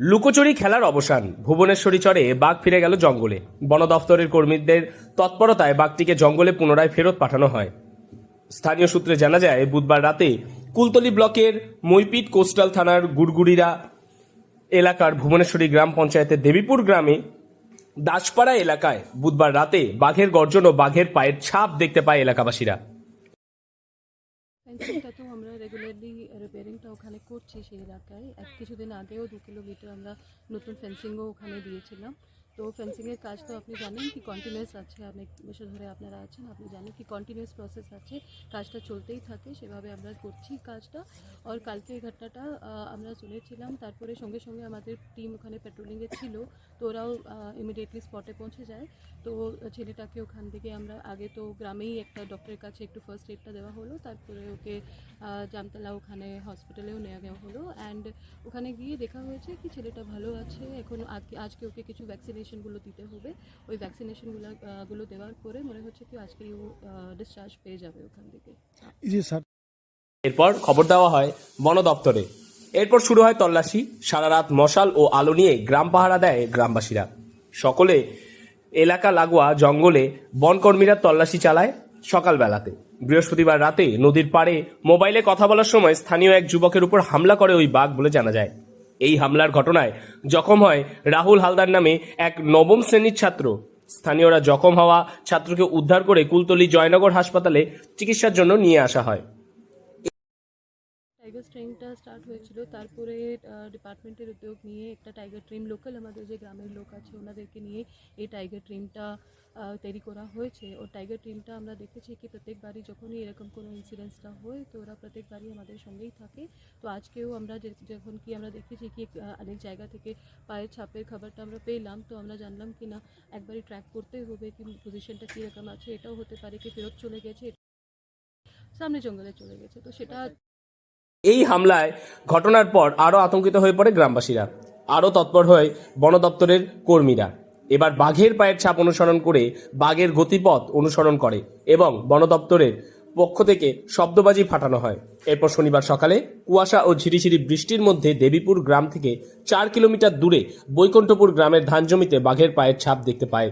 লুকোচুরি খেলার অবসান। ভুবনেশ্বরী চরে বাঘ ফিরে গেল জঙ্গলে। বন দফতরের কর্মীদের তৎপরতায় বাঘটিকে জঙ্গলে পুনরায় ফেরত পাঠানো হয়। স্থানীয় সূত্রে জানা যায়, বুধবার রাতে কুলতলি ব্লকের মৈপিট কোস্টাল থানার গুড়গুড়িরা এলাকার ভুবনেশ্বরী গ্রাম পঞ্চায়েতের দেবীপুর গ্রামে দাসপাড়া এলাকায় বুধবার রাতে বাঘের গর্জন ও বাঘের পায়ের ছাপ দেখতে পায় এলাকাবাসীরা। ফেন্সিংটা তো আমরা রেগুলারলি রিপেয়ারিংটা ওখানে করছি সেই এলাকায়। এক কিছুদিন আগেও দু কিলোমিটার আমরা নতুন ফেন্সিংও ওখানে দিয়েছিলাম। তো ফেন্সিংয়ের কাজ তো আপনি জানেন কি কন্টিনিউয়াস আছে, অনেক বছর ধরে আপনারা আছেন, আপনি জানেন কি কন্টিনিউয়াস প্রসেস আছে, কাজটা চলতেই থাকে, সেভাবে আমরা করছি কাজটা। আর কালকে এই ঘটনাটা আমরা শুনেছিলাম, তারপরে সঙ্গে সঙ্গে আমাদের টিম ওখানে পেট্রোলিংয়ে ছিল, তো ওরাও ইমিডিয়েটলি স্পটে পৌঁছে যায়। তো ছেলেটাকে ওখান থেকে আমরা আগে তো গ্রামেই একটা ডক্টরের কাছে একটু ফার্স্ট এডটা দেওয়া হলো, তারপরে ওকে জামতলা ওখানে হসপিটালেও নেওয়া গেওয়া হলো। অ্যান্ড ওখানে গিয়ে দেখা হয়েছে কি ছেলেটা ভালো আছে, এখন আজকে- ওকে কিছু ভ্যাকসিনেশনগুলো দিতে হবে। ওই ভ্যাকসিনেশনগুলো গুলো দেওয়ার পরে মনে হচ্ছে কি আজকে ও ডিসচার্জ পেয়ে যাবে ওখান থেকে। যে স্যার। এরপর খবর দেওয়া হয় বন দপ্তরে। এরপর শুরু হয় তল্লাশি। সারা রাত মশাল ও আলো নিয়ে গ্রাম পাহারা দেয় গ্রামবাসীরা। সকলে এলাকা লাগোয়া জঙ্গলে বনকর্মীরা তল্লাশি চালায় সকালবেলাতে। বৃহস্পতিবার রাতে নদীর পাড়ে মোবাইলে কথা বলার সময় স্থানীয় এক যুবকের উপর হামলা করে ওই বাঘ বলে জানা যায়। এই হামলার ঘটনায় জখম হয় রাহুল হালদার নামে এক নবম শ্রেণির ছাত্র। স্থানীয়রা জখম হওয়া ছাত্রকে উদ্ধার করে কুলতলি জয়নগর হাসপাতালে চিকিৎসার জন্য নিয়ে আসা হয়। টাইগার ট্রেনটা স্টার্ট হয়েছিল। তারপরে ডিপার্টমেন্টের উদ্যোগ নিয়ে একটা টাইগার ট্রেন লোকাল আমাদের যে গ্রামের লোক আছে ওনাদেরকে নিয়ে এই টাইগার ট্রেনটা তৈরি করা হয়েছে। ও টাইগার ট্রেনটা আমরা দেখেছি কি প্রত্যেকবারই যখনই এরকম কোনো ইনসিডেন্টসটা হয়, তো ওরা প্রত্যেকবারই আমাদের সঙ্গেই থাকে। তো আজকেও আমরা যখন কি আমরা দেখেছি কি অনেক জায়গা থেকে পায়ের ছাপের খাবারটা আমরা পেলাম, তো আমরা জানলাম কি না একবারই ট্র্যাক করতেই হবে কি পজিশনটা কীরকম আছে, এটাও হতে পারে কি ফেরত চলে গেছে সামনে জঙ্গলে চলে গেছে। তো সেটা এই হামলায় ঘটনার পর আরও আতঙ্কিত হয়ে পড়ে গ্রামবাসীরা। আরও তৎপর হয় বন দপ্তরের কর্মীরা। এবার বাঘের পায়ের ছাপ অনুসরণ করে বাঘের গতিপথ অনুসরণ করে এবং বন দপ্তরের পক্ষ থেকে শব্দবাজি ফাটানো হয়। এরপর শনিবার সকালে কুয়াশা ও ঝিরিঝিরি বৃষ্টির মধ্যে দেবীপুর গ্রাম থেকে চার কিলোমিটার দূরে বৈকুণ্ঠপুর গ্রামের ধান জমিতে বাঘের পায়ের ছাপ দেখতে পায়।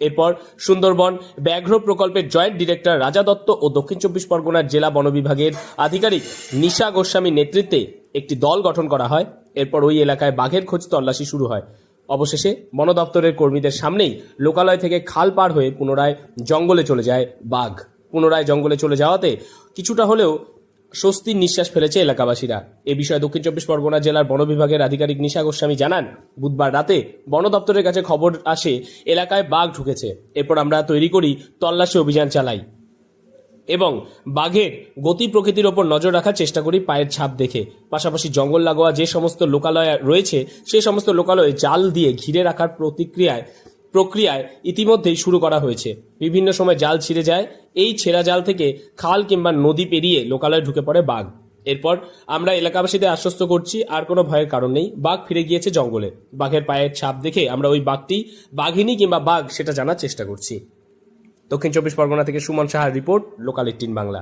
এরপর সুন্দরবন ব্যাঘ্র প্রকল্পের জয়েন্ট ডিরেক্টর রাজা দত্ত ও দক্ষিণ চব্বিশ পরগনার জেলা বন বিভাগের আধিকারিক নিশা গোস্বামীর নেতৃত্বে একটি দল গঠন করা হয়। এরপর ওই এলাকায় বাঘের খোঁজ তল্লাশি শুরু হয়। অবশেষে বন দপ্তরের কর্মীদের সামনেই লোকালয় থেকে খাল পার হয়ে পুনরায় জঙ্গলে চলে যায় বাঘ। পুনরায় জঙ্গলে চলে যাওয়াতে কিছুটা হলেও স্বস্তির নিঃশ্বাস ফেলেছে এলাকাবাসীরা। এ বিষয়ে দক্ষিণ চব্বিশ পরগনা জেলার বন বিভাগের আধিকারিক নিশা গোস্বামী জানান, বুধবার রাতে বন দপ্তরের কাছে খবর আসে এলাকায় বাঘ ঢুকেছে। এরপর আমরা তৈরি করি তল্লাশি অভিযান চালাই এবং বাঘের গতি প্রকৃতির ওপর নজর রাখার চেষ্টা করি পায়ের ছাপ দেখে। পাশাপাশি জঙ্গল লাগোয়া যে সমস্ত লোকালয় রয়েছে সেই সমস্ত লোকালয়ে জাল দিয়ে ঘিরে রাখার প্রতিক্রিয়ায় প্রক্রিয়ায় ইতিমধ্যেই শুরু করা হয়েছে। বিভিন্ন সময় জাল ছিঁড়ে যায়, এই ছেঁড়া জাল থেকে খাল কিংবা নদী পেরিয়ে লোকালয়ে ঢুকে পড়ে বাঘ। এরপর আমরা এলাকাবাসীদের আশ্বস্ত করছি, আর কোনো ভয়ের কারণ নেই। বাঘ ফিরে গিয়েছে জঙ্গলে। বাঘের পায়ের ছাপ দেখে আমরা ওই বাঘটি, বাঘিনী কিংবা বাঘ, সেটা জানার চেষ্টা করছি। দক্ষিণ চব্বিশ পরগনা থেকে সুমন সাহার রিপোর্ট, লোকাল এইটিন বাংলা।